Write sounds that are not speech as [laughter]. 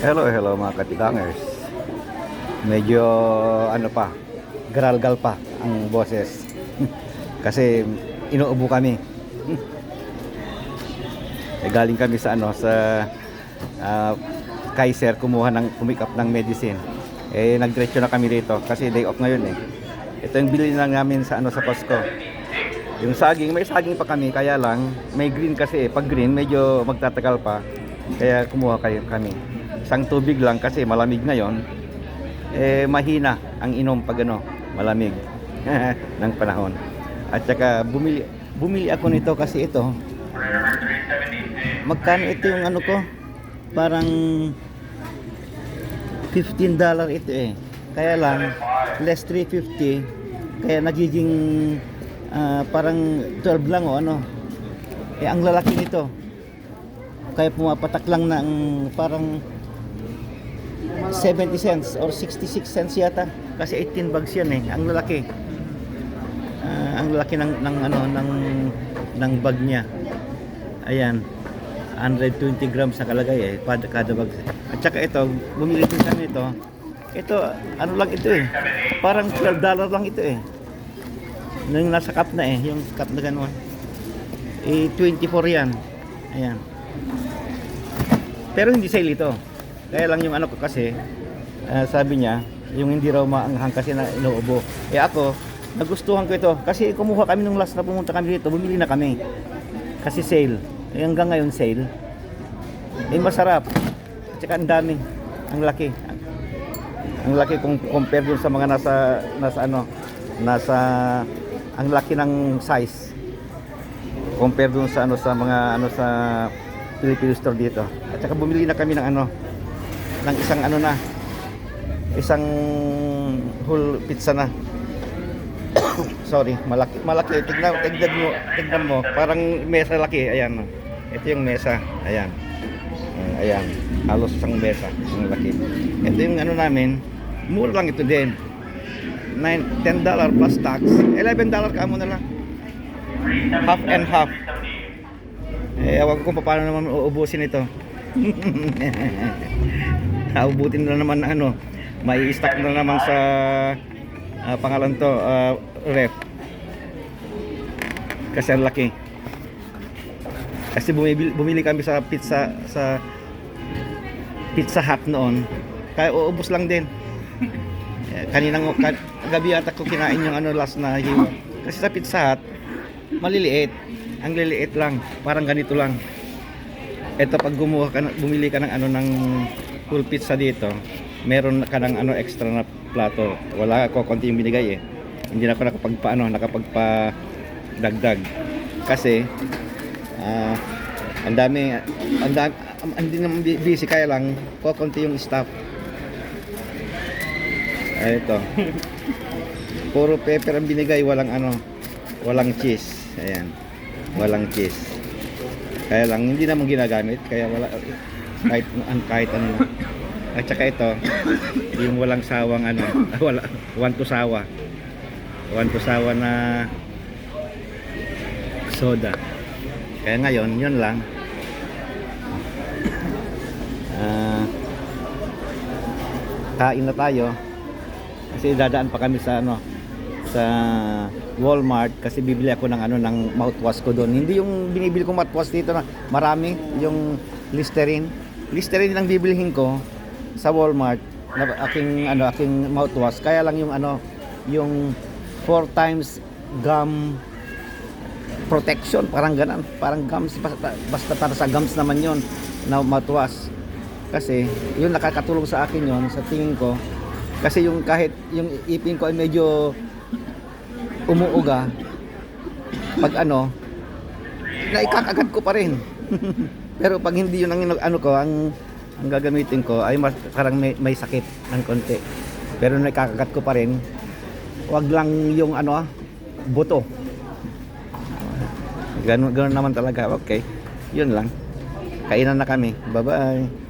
Hello, hello mga katigangers. Medyo ano pa, garalgal pa ang boses. [laughs] Kasi inuubo kami. [laughs] eh, galing kami sa ano sa ah, Kaiser kumuha ng kumikap ng medicine. Eh nagdiretso na kami dito kasi day off ngayon eh. Ito yung bilhin lang namin sa ano sa Costco. Yung saging, may saging pa kami, kaya lang may green kasi eh. Pag green, medyo magtatagal pa. Kaya kumuha kayo kami. Isang tubig lang kasi malamig ngayon. Eh, mahina ang inom pag ano, malamig [laughs] ng panahon. At saka bumili, bumili ako nito kasi ito. Magkano ito yung ano ko? Parang 15 dollar ito eh. Kaya lang, less 350. Kaya nagiging ah, parang 12 lang o ano. Eh, ang lalaki nito. Kaya pumapatak lang ng parang 70 cents or 66 cents yata. Kasi 18 bags yan eh. Ang lalaki. Ah, ang lalaki ng, ng ano ng ng bag niya. Ayan. 120 grams nakalagay eh kada, kada bag. At saka ito, bumili din kami ito. Ito, ano lang ito eh. Parang 12 dollar lang ito eh. Nung nasa cup na eh, yung cup na gano'n. Eh, 24 yan. Ayan. Pero hindi sale ito. Kaya lang yung ano ko kasi, ah, sabi niya, yung hindi raw maanghang kasi na inuubo. Eh ako, nagustuhan ko ito. Kasi kumuha kami nung last na pumunta kami dito, bumili na kami. Kasi sale. Eh hanggang ngayon sale. Eh masarap. At saka ang dami. Ang laki. Ang laki kung compare dun sa mga nasa, nasa ano, nasa, ang laki ng size. Compare dun sa ano, sa mga ano sa Filipino store dito. At saka bumili na kami ng ano, ng isang ano na, isang whole pizza na. [coughs] Sorry, malaki, malaki. Tignan, tignan mo, tignan mo, parang mesa laki. Ayan. Ito yung mesa. Ayan. Ayan. Halos isang mesa. Ang laki. Ito yung ano namin, mura lang ito din. 9, 10 dollar plus tax. 11 dollar ka mo na lang. Half and half. Eh, ewan ko paano naman uubusin ito. [laughs] Naubutin na naman ano, may stock na naman sa ah, pangalan to, ah, ref. Kasi ang laki. Kasi bumili, bumili kami sa pizza sa Pizza Hut noon. Kaya uubos lang din. Eh, Kaninang kan, gabi ata ko kinain yung ano last na hiwa. Kasi sa Pizza Hut, maliliit. Ang liliit lang, parang ganito lang. Ito pag gumuha ka, na- bumili ka ng ano ng full pizza dito, meron ka ng ano extra na plato. Wala ako konti yung binigay eh. Hindi na ako nakapagpa ano, nakapagpa dagdag. Kasi ah ang dami ang dami ang- hindi naman bu- busy kaya lang kokonti yung staff. Ay ito. [laughs] Puro pepper ang binigay, walang ano, walang cheese. Ayan. Walang cheese. Kaya lang hindi naman ginagamit kaya wala kahit an kahit ano. At saka ito, yung walang sawang ano, [laughs] wala one to sawa. One to sawa na soda. Kaya ngayon, yun lang. Ah, kain na tayo. Kasi dadaan pa kami sa ano sa Walmart kasi bibili ako ng ano ng mouthwash ko doon. Hindi yung binibili ko mouthwash dito na marami yung Listerine. Listerine lang bibilihin ko sa Walmart na aking ano aking mouthwash. Kaya lang yung ano yung four times gum protection. Parang ganun. Parang gums basta, basta para sa gums naman yon na mouthwash. Kasi yun nakakatulong sa akin yon sa tingin ko. Kasi yung kahit yung ipin ko ay medyo umuuga pag ano naikakagat ko pa rin [laughs] pero pag hindi yun ang ano ko ang ang gagamitin ko ay mas, parang may, may sakit ng konti. Pero naikakagat ko pa rin wag lang yung ano ah, buto. Ganun, ganun naman talaga okay. Yun lang. Kainan na kami. Bye bye